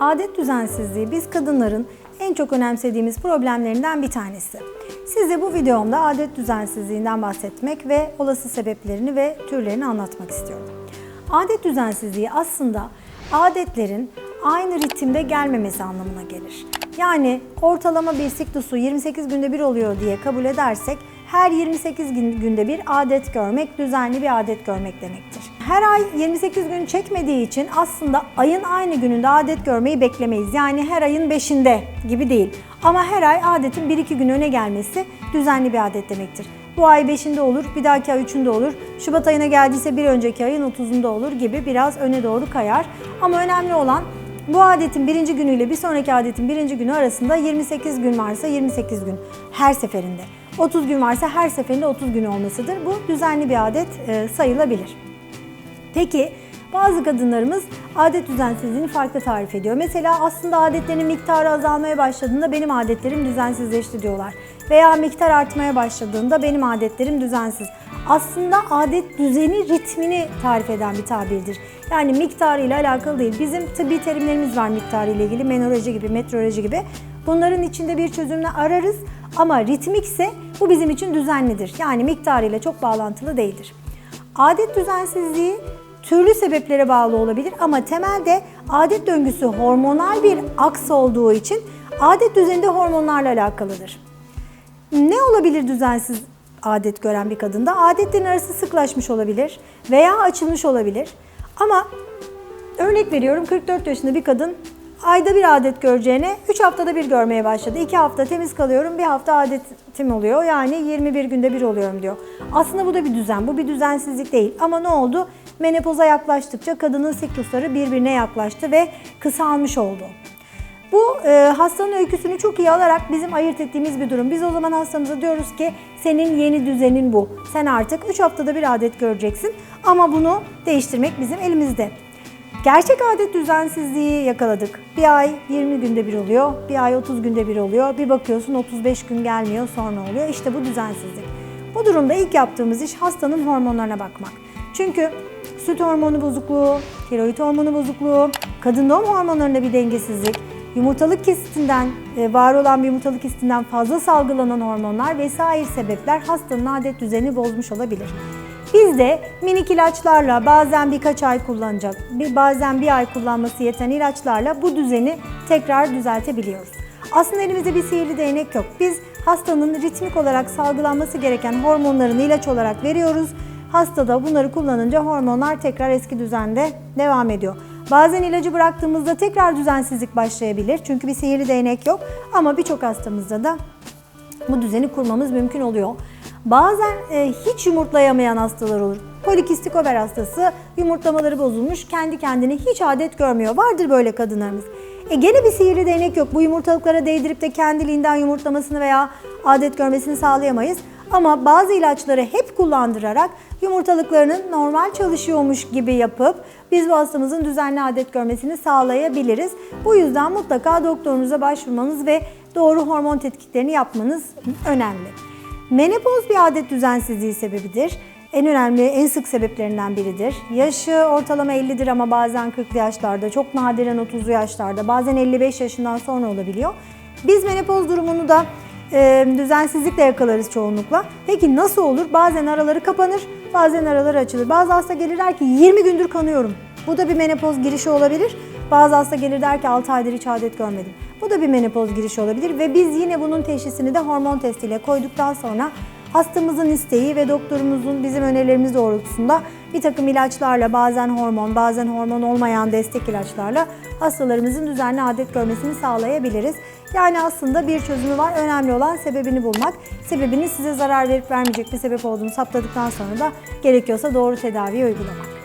Adet düzensizliği biz kadınların en çok önemsediğimiz problemlerinden bir tanesi. Size bu videomda adet düzensizliğinden bahsetmek ve olası sebeplerini ve türlerini anlatmak istiyorum. Adet düzensizliği aslında adetlerin aynı ritimde gelmemesi anlamına gelir. Yani ortalama bir siklusu 28 günde bir oluyor diye kabul edersek her 28 gün- günde bir adet görmek düzenli bir adet görmek demektir. Her ay 28 gün çekmediği için aslında ayın aynı gününde adet görmeyi beklemeyiz. Yani her ayın 5'inde gibi değil. Ama her ay adetin 1-2 gün öne gelmesi düzenli bir adet demektir. Bu ay 5'inde olur, bir dahaki ay 3'ünde olur. Şubat ayına geldiyse bir önceki ayın 30'unda olur gibi biraz öne doğru kayar. Ama önemli olan bu adetin birinci günüyle bir sonraki adetin birinci günü arasında 28 gün varsa 28 gün her seferinde. 30 gün varsa her seferinde 30 gün olmasıdır. Bu düzenli bir adet e, sayılabilir. Peki bazı kadınlarımız adet düzensizliğini farklı tarif ediyor. Mesela aslında adetlerinin miktarı azalmaya başladığında benim adetlerim düzensizleşti diyorlar. Veya miktar artmaya başladığında benim adetlerim düzensiz. Aslında adet düzeni ritmini tarif eden bir tabirdir. Yani miktarıyla alakalı değil. Bizim tıbbi terimlerimiz var miktarıyla ilgili. Menoloji gibi, metroloji gibi. Bunların içinde bir çözümünü ararız. Ama ritmikse bu bizim için düzenlidir. Yani miktarıyla çok bağlantılı değildir. Adet düzensizliği türlü sebeplere bağlı olabilir ama temelde adet döngüsü hormonal bir aks olduğu için adet düzeninde hormonlarla alakalıdır. Ne olabilir düzensiz adet gören bir kadında? Adetlerin arası sıklaşmış olabilir veya açılmış olabilir. Ama örnek veriyorum 44 yaşında bir kadın ayda bir adet göreceğine 3 haftada bir görmeye başladı. 2 hafta temiz kalıyorum, bir hafta adetim oluyor. Yani 21 günde bir oluyorum diyor. Aslında bu da bir düzen, bu bir düzensizlik değil. Ama ne oldu? Menopoza yaklaştıkça kadının siklusları birbirine yaklaştı ve kısalmış oldu. Bu e, hastanın öyküsünü çok iyi alarak bizim ayırt ettiğimiz bir durum. Biz o zaman hastamıza diyoruz ki senin yeni düzenin bu. Sen artık 3 haftada bir adet göreceksin ama bunu değiştirmek bizim elimizde. Gerçek adet düzensizliği yakaladık. Bir ay 20 günde bir oluyor, bir ay 30 günde bir oluyor. Bir bakıyorsun 35 gün gelmiyor sonra oluyor. İşte bu düzensizlik. Bu durumda ilk yaptığımız iş hastanın hormonlarına bakmak. Çünkü süt hormonu bozukluğu, tiroid hormonu bozukluğu, kadın doğum hormonlarında bir dengesizlik, yumurtalık kistinden e, var olan bir yumurtalık kistinden fazla salgılanan hormonlar vesaire sebepler hastanın adet düzenini bozmuş olabilir. Biz de minik ilaçlarla bazen birkaç ay kullanacak, bazen bir ay kullanması yeten ilaçlarla bu düzeni tekrar düzeltebiliyoruz. Aslında elimizde bir sihirli değnek yok. Biz hastanın ritmik olarak salgılanması gereken hormonlarını ilaç olarak veriyoruz. Hasta da bunları kullanınca hormonlar tekrar eski düzende devam ediyor. Bazen ilacı bıraktığımızda tekrar düzensizlik başlayabilir. Çünkü bir sihirli değnek yok. Ama birçok hastamızda da bu düzeni kurmamız mümkün oluyor. Bazen e, hiç yumurtlayamayan hastalar olur. Polikistik over hastası yumurtlamaları bozulmuş, kendi kendine hiç adet görmüyor. Vardır böyle kadınlarımız. E gene bir sihirli değnek yok. Bu yumurtalıklara değdirip de kendiliğinden yumurtlamasını veya adet görmesini sağlayamayız. Ama bazı ilaçları hep kullandırarak yumurtalıklarının normal çalışıyormuş gibi yapıp biz bu hastamızın düzenli adet görmesini sağlayabiliriz. Bu yüzden mutlaka doktorunuza başvurmanız ve doğru hormon tetkiklerini yapmanız önemli. Menopoz bir adet düzensizliği sebebidir. En önemli, en sık sebeplerinden biridir. Yaşı ortalama 50'dir ama bazen 40'lı yaşlarda, çok nadiren 30'lu yaşlarda, bazen 55 yaşından sonra olabiliyor. Biz menopoz durumunu da e, düzensizlikle yakalarız çoğunlukla. Peki nasıl olur? Bazen araları kapanır, bazen araları açılır. Bazı hasta gelir der ki 20 gündür kanıyorum. Bu da bir menopoz girişi olabilir. Bazı hasta gelir der ki 6 aydır hiç adet görmedim. Bu da bir menopoz girişi olabilir ve biz yine bunun teşhisini de hormon testiyle koyduktan sonra hastamızın isteği ve doktorumuzun bizim önerilerimiz doğrultusunda bir takım ilaçlarla bazen hormon bazen hormon olmayan destek ilaçlarla hastalarımızın düzenli adet görmesini sağlayabiliriz. Yani aslında bir çözümü var. Önemli olan sebebini bulmak. Sebebini size zarar verip vermeyecek bir sebep olduğunu saptadıktan sonra da gerekiyorsa doğru tedaviyi uygulamak.